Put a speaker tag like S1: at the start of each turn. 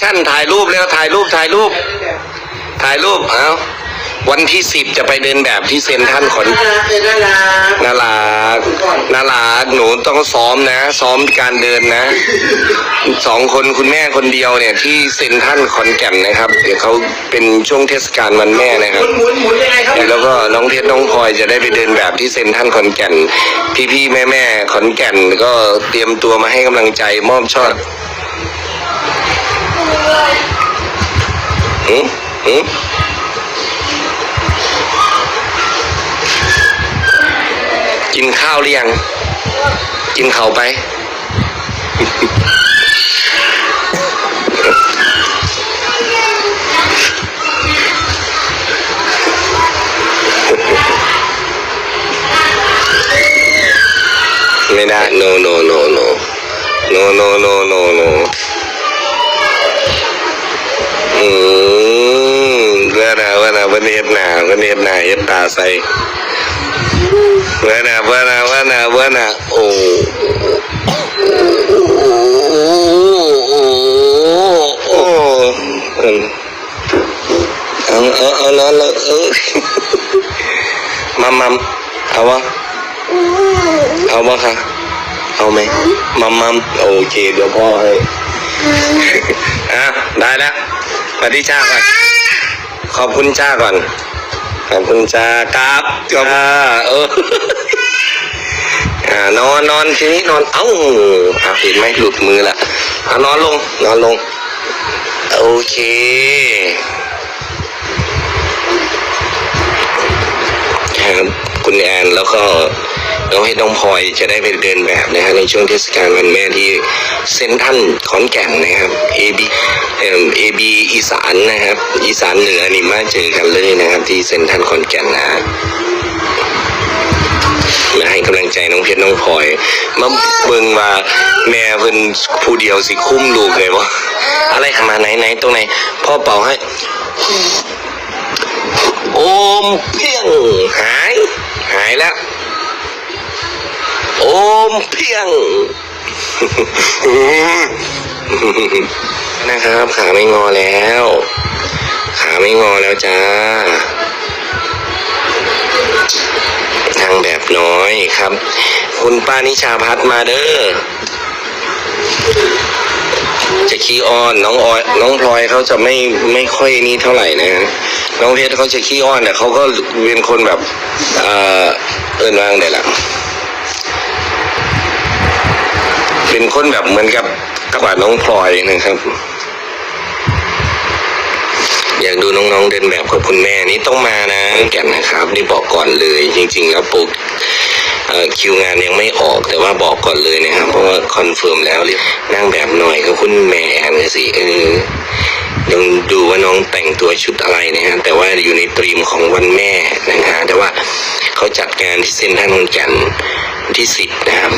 S1: ชั่นถ่ายรูปแล้วถ่ายรูปถ่ายรูป ถ่ายรูปเอาวันที่สิบจะไปเดินแบบที่เซ็นทรัลขอน
S2: น่ารักเลยน่ารัก
S1: นารานาราหนูต้องซ้อมนะ ซ้อมการเดินนะสองคนคุณแม่คนเดียวเนี่ยที่เซ็นทรัลขอนแก่นนะครับ เดี๋ยวเขาเป็นช่วงเทศกาลวันแม่นะค
S2: ห
S1: รับ
S2: มุนหมุนหมุนยังไงครับ
S1: แล้วก็น้องเพชรน้องพลอยจะได้ไปเดินแบบที่เซ็นทรัลขอนแก่น พี่ๆแม่ๆขอนแก่นก็เตรียมตัวมาให้กำลังใจมอบช่อ กินข้าวหรือยัง กินเขาไป ไม่ได้ no no no no no no no no no อืมเมื่อนะเมื่อนะเมื่อเฮ็ดหนาเมื่อเฮ็ดหนาเฮ็ดตาใส่เมื่อนะเมื่อนะเมื่อนะเมื่อนะโอ้โอ้โอ้อืมเอาเอาเอานอนแล้วเออมัมมัมเอาวะเอาบ้างคะเอาไหมมัมมัมโอเคเดี๋ยวพ่อให้อะได้แล้ว วัสดีจ้าก่อนขอบคุณจ้าก่อน ขอบคุณจ้าครับจ้าเออนอนนอนทีนี้นอนเอ้าอะเห็นไหมหลุดมือละอะนอนลง นอนลง โอเคครับคุณแอนแล้วก็ น้องให้น้องพลอยจะได้ไปเดินแบบนะฮะในช่วงเทศกาลวันแม่ที่เซนทันขอนแก่นนะครับ AB เอ่อ AB อีสานนะครับ อีสานเหนือนี่มาเจอกันเลยนะครับ ที่เซนทันขอนแก่นนะฮะมาให้กำลังใจน้องเพชรน้องพลอยมาเบิ่งว่าแม่เพิ่นผู้เดียวสิคุ้มลูกเลยวะอะไรขนาไหนไหนตรงไหนพ่อเป่าให้โอมเพียงหาย หายแล้ว มเพียงนะครับขาไม่งอแล้ว ขาไม่งอแล้วจ้าทางแบบน้อยครับ คุณป้านิชาพัฒน์มาเด้อจะขี้อ้อนน้องออยน้องพลอยเขาจะไม่ไม่ค่อยนี่เท่าไหร่นะฮะน้องเพชรเขาจะขี้อ้อนแต่เขาก็เป็นคนแบบเออเอินว่างได้ละ เป็นคนแบบเหมือนกับกระบาดน้องพลอยนะครับ อยากดูน้องๆเดินแบบกับคุณแม่นี่ต้องมานะแก่นนะครับ นี่บอกก่อนเลย จริง ๆ แล้วปุ๊กเอ่อคิวงานยังไม่ออกแต่ว่าบอกก่อนเลยนะครับ เพราะว่าคอนเฟิร์มแล้วเรียกนั่งแบบหน่อยก็คุณแม่แอนสิเออยังดูว่าน้องแต่งตัวชุดอะไรนะฮะแต่ว่าอยู่ในตรีมของวันแม่นะฮะแต่ว่าเขาจัดงานที่เซ็นทรัลขอนแก่นวันที่สิบนะครับ